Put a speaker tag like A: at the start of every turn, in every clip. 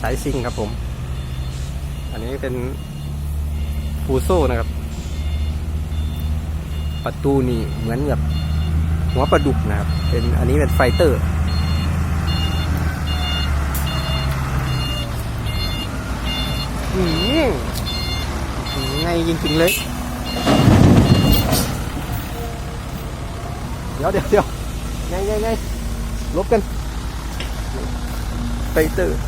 A: สายซิ่งครับผม อันนี้เป็นฟูโซ่นะครับ ประตูนี่เหมือนแบบหัวปลาดุกนะครับ เป็นอันนี้เป็นไฟเตอร์อืมง่ายจริงๆเลย เดี๋ยวเดี๋ยวเดี๋ยวไงไงไงลบกัน ไปเตอร์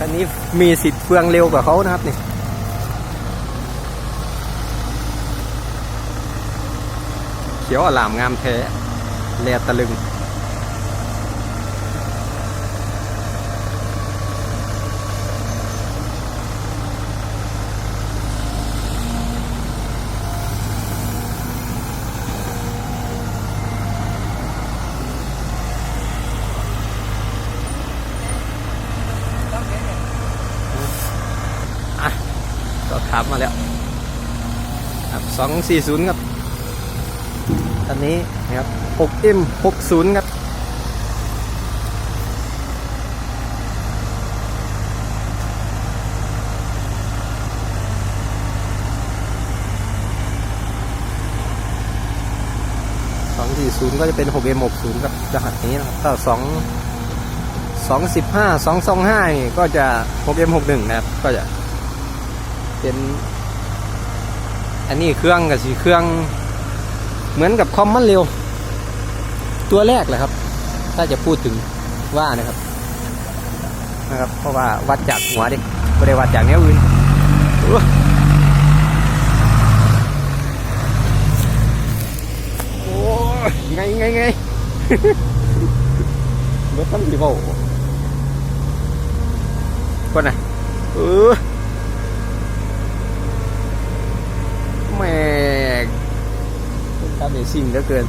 A: อันนี้มีสิทธิ์เฟืองเร็วกว่าเขานะครับนี่เขียวอลามงามแท้แลตะลึงามมาแล้วครับสองสี่ศูนย์ครับอันนี้นะครับ 6M 60ครับสองสี่ศูนย์ก็จะเป็น 6M 60ครับรหัสนี้นะครับถ้าสองสองสิบห้าสองสองห้านี่ก็จะ 6M 61 นะครับ ก็จะ เป็น อันนี้เครื่องกับสีเครื่อง เหมือนกับคอมมันเร็ว ตัวแรกแหละครับ ถ้าจะพูดถึงว่านะครับ นะครับ เพราะว่าวัดจากหัวดิไม่ได้วัดจากแนวอื่นโอ้โอ้ยไงไงไงเมื่อตั้งที่เบาคนน่ะเออ แม่การเดซิ่งเหลือเกิน